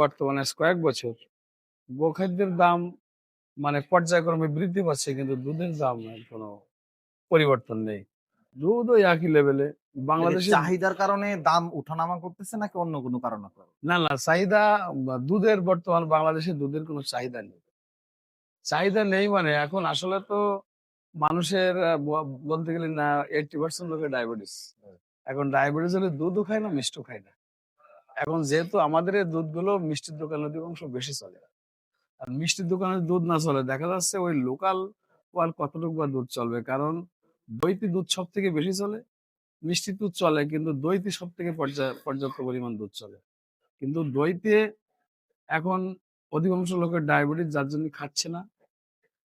বর্তমানে কয়েক বছর। গোখাদ্যের দাম মানে পর্যায়ক্রমে বৃদ্ধি পাচ্ছে কিন্তু দুধের দাম কোনো পরিবর্তন নেই। দুধ ওই একই লেভেলে বাংলাদেশে চাহিদার কারণে দাম উঠানামা করতেছে নাকি অন্য কোনো কারণ? না না চাহিদা দুধের বর্তমান বাংলাদেশে দুধের কোনো চাহিদা নেই। চাহিদা নেই মানে এখন আসলে তো মানুষের বলতে গেলে না এইটটি পার্সেন্ট লোকের ডায়াবেটিস এখন ডায়াবেটিস হলে দুধও খায় না মিষ্টিও খায় না। এখন যেহেতু আমাদের এই দুধগুলো মিষ্টির দোকানের অধিকাংশ বেশি চলে। আর মিষ্টির দোকানে দুধ না চলে, দেখা যাচ্ছে ওই লোকাল ওয়াল কতটুকু বা দুধ চলবে? কারণ দইতে দুধ সব থেকে বেশি চলে মিষ্টি দুধ চলে, কিন্তু দইতে সব থেকে পর্যাপ্ত পরিমাণ দুধ চলে। কিন্তু দইতে এখন অধিকাংশ লোকের ডায়াবেটিস যার জন্য খাচ্ছে না,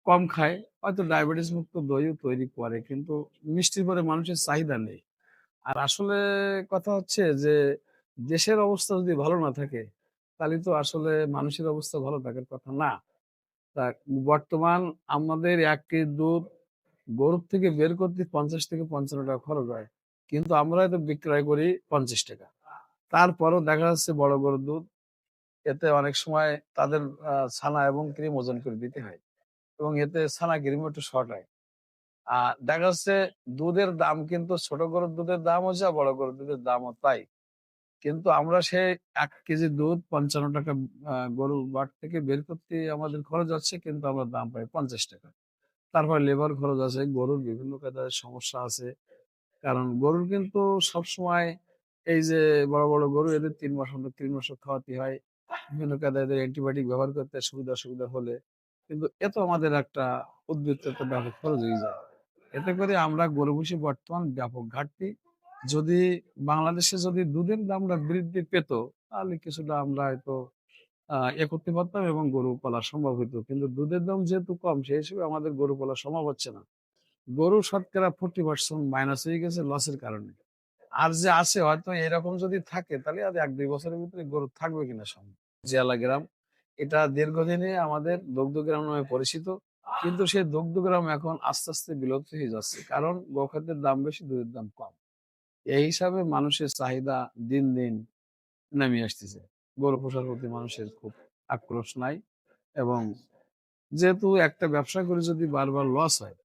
কম খায়, হয়তো ডায়াবেটিস মুক্ত দইও তৈরি করে, কিন্তু মিষ্টির পরে মানুষের চাহিদা নেই। আর আসলে কথা হচ্ছে যে দেশের অবস্থা যদি ভালো না থাকে, তাহলে তো আসলে মানুষের অবস্থা ভালো থাকার কথা না। তা বর্তমান আমাদের এক কেজি দুধ গরুর থেকে বের করতে পঞ্চাশ থেকে পঞ্চান্ন টাকা খরচ হয়। কিন্তু আমরা হয়তো বিক্রয় করি পঞ্চাশ টাকা। তারপরও দেখা যাচ্ছে বড় গরুর দুধ, এতে অনেক সময় তাদের ছানা এবং ক্রিম ওজন করে দিতে হয় এবং এতে ছানা ক্রিম একটু শর্ট হয়। আর দেখা যাচ্ছে দুধের দাম কিন্তু ছোট গরুর দুধের দাম হচ্ছে বড় গরুর দুধের দামও তাই। কিন্তু আমরা সেই এক কেজি দুধ পঞ্চান্ন টাকা গরুর বাট থেকে বের করতে আমাদের খরচ হচ্ছে কিন্তু আমরা দাম পাই পঞ্চাশ টাকা। তারপর লেবার খরচ আছে, গরুর বিভিন্ন কাজের সমস্যা আছে। কারণ গরুর কিন্তু সবসময় এই যে বড় বড় গরু এদের তিন মাস অন্তর, তিন মাস খাওয়াতে হয়। বিভিন্ন কাজে এদের অ্যান্টিবায়োটিক ব্যবহার করতে সুবিধা, অসুবিধা হলে কিন্তু এত আমাদের একটা উদ্বৃত্ত ব্যাপক খরচ হয়ে যায়। এতে করে আমরা গরু ভুষি বর্তমান ব্যাপক ঘাটতি যদি বাংলাদেশে যদি দুধের দামটা বৃদ্ধি পেত, তাহলে কিছুটা আমরা হয়তো এ করতে পারতাম এবং গরু পালা সম্ভব হতো কিন্তু দুধের দাম যেহেতু কম, সেই হিসেবে আমাদের গরু পালা সম্ভব হচ্ছে না। গরু শতকরা ফোর্টি পার্সেন্ট মাইনাস হয়ে গেছে লসের কারণে। আর যে আছে হয়তো এরকম যদি থাকে, তাহলে আর এক দুই বছরের ভিতরে গরু থাকবে কিনা সম্ভব? জিয়ালা গ্রাম, এটা দীর্ঘদিনে আমাদের দগ্ধ গ্রাম নামে পরিচিত। কিন্তু সেই দগ্ধ গ্রাম এখন আস্তে আস্তে বিলুপ্ত হয়ে যাচ্ছে। কারণ গোখাদ্যের দাম বেশি, দুধের দাম কম। এই হিসাবে মানুষের চাহিদা দিন দিন নেমে আসতেছে। গরু পোষার প্রতি মানুষের খুব আক্রোশ নাই এবং যেহেতু একটা ব্যবসা করে যদি বারবার লস হয়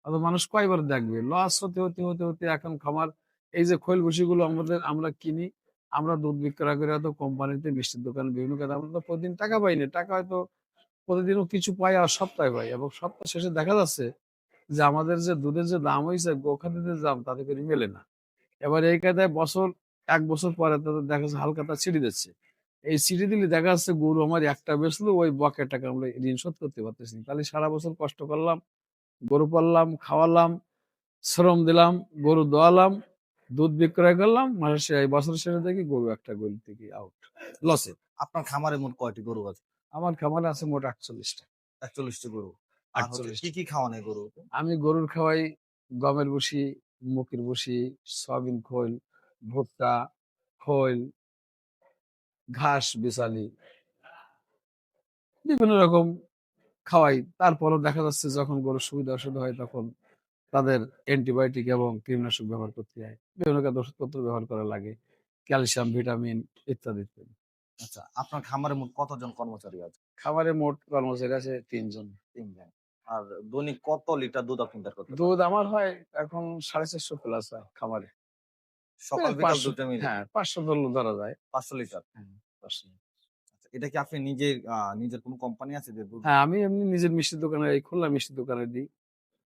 তাহলে মানুষ কয়বার দেখবে লস হতে হতে হতে হতে এখন খামার, এই যে খৈল ভুসিগুলো আমাদের, আমরা কিনি, আমরা দুধ বিক্রয় করে, হয়তো কোম্পানিতে মিষ্টির দোকানে বিভিন্ন কাজে, আমরা তো প্রতিদিন টাকা পাই না, টাকা হয়তো প্রতিদিনও কিছু পাই আর সপ্তাহে পাই এবং সপ্তাহ শেষে দেখা যাচ্ছে যে আমাদের যে দুধের যে দাম হয়েছে গোখাদ্যের দাম, তাতে করে মেলে না। এবার এই কায়দায় বছর এক বছর পরে তাদের দেখা যাচ্ছে হালকাতা ছিঁড়ে দিচ্ছে। এই ছিঁড়ে দিলে দেখা যাচ্ছে গরু আমার একটা বেচলো ওই বকের টাকা আমরা ঋণ শোধ করতে পারতেছি। না। তাহলে সারা বছর কষ্ট করলাম গরু পাললাম খাওয়ালাম শ্রম দিলাম গরু দোয়ালাম দুধ বিক্রয় করলাম মাসের শেষে এই বছর শেষে দেখি গরু একটা গরু থেকে আউট লসে আপনার খামারে মোট কয়টি গরু আছে? আমার খামারে আছে মোট আটচল্লিশটা। একচল্লিশটি গরু। 48 কি কি খাওয়ানো গরু আমি গরুর খাওয়াই গমের ভুসি মুখের ভুসি সয়াবিন খোল ভুট্টা খোল ঘাস বিছালি বিভিন্ন রকম খাওয়াই। তারপরও দেখা যাচ্ছে যখন গরুর সুবিধা অসুবিধা হয় তখন তাদের অ্যান্টিবায়োটিক এবং কীটনাশক ব্যবহার করতে হয়। বিভিন্ন কাজ ওষুধপত্র ব্যবহার করা লাগে ক্যালসিয়াম ভিটামিন ইত্যাদি ইত্যাদি আচ্ছা আপনার খামারে মোট কতজন কর্মচারী আছে? খাবারে মোট কর্মচারী আছে তিনজন। তিনজন। আর দৈনিক কত লিটার দুধ আপনি বের দুধ আমার হয় এখন সাড়ে চারশো প্লাস হয় খামারে। সকাল বিকাল পাঁচশো- দুটো মিলে? হ্যাঁ পাঁচশো ধরলে ধরা যায়। পাঁচশো লিটার? পাঁচশো। আচ্ছা, এটা কি আপনি নিজের আহ, নিজের কোনো কোম্পানি আছে যে দুধ হ্যাঁ আমি এমনি নিজের মিষ্টি দোকানে এই খোলা মিষ্টি দোকানে দিই।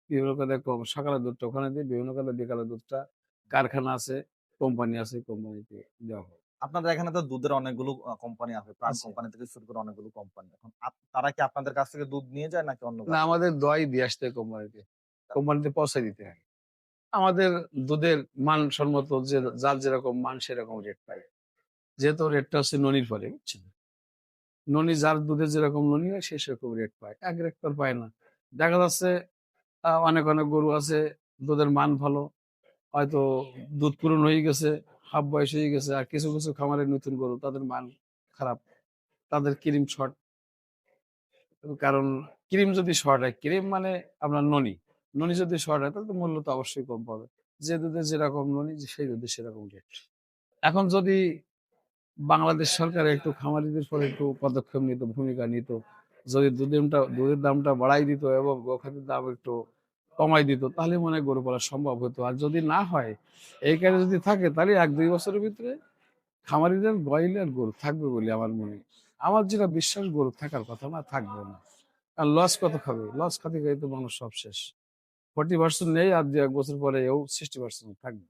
বিভিন্ন কাজে কম- সকালের দুধটা ওখানে দিই বিভিন্ন কাজে বিকালের দুধটা। কারখানা আছে কোম্পানি আছে কোম্পানিতে দেওয়া হয়। আপনাদের এখানে তো দুধের অনেকগুলো কোম্পানি আছে প্রাণ কোম্পানি থেকে শুরু করে অনেকগুলো কোম্পানি এখন তারা কি আপনাদের কাছ থেকে দুধ নিয়ে যায় নাকি অন্য না আমাদের দই দিয়ে আসতে কোম্পানিতে কোম্পানিতে পৌঁছে দিতে হয়। আমাদের দুধের মানসম্মত যে যার যেরকম মান সেরকম রেট পাই যেহেতু রেটটা হচ্ছে ননির ফলে বুঝছেন? ননি যার দুধের যেরকম ননি হয় সে সেরকম রেট পায়। এক রেট তো পায় না। দেখা যাচ্ছে অনেক অনেক গরু আছে দুধের মান ভালো হয়তো দুধ পূরণ হয়ে গেছে। হাফ বয়স হয়ে গেছে আর কিছু কিছু খামারের নতুন গরু, তাদের মান খারাপ। তাদের ক্রিম শর্ট। কারণ ক্রিম যদি শর্ট হয়, ক্রিম মানে আপনার ননি। ননি যদি শর্ট হয়, তাহলে মূল্য তো অবশ্যই কম পাবে। যে দুধে যেরকম ননি সেই দুধে সেরকম রেট এখন যদি বাংলাদেশ সরকার একটু খামারিদের পরে একটু পদক্ষেপ নিত, ভূমিকা নিত, যদি দুধেরটা, দুধের দামটা বাড়াই দিত এবং গোখাদ্যের দাম একটু কমাই দিত, তাহলে মনে হয় গরু পালা সম্ভব হতো। আর যদি না হয়, এই কাজে যদি থাকে, তাহলে এক দুই বছরের ভিতরে খামারিদের গয়লে আর গরু থাকবে বলে আমার মনে। আমার যেটা বিশ্বাস, গরু থাকার কথা না, থাকবে না। আর লস কত খাবে? লস খাতে খাতে তো মানুষ সব শেষ। ফর্টি পার্সেন্ট নেই, আর দু এক বছর পরে এও সিক্সটি পার্সেন্ট থাকবে।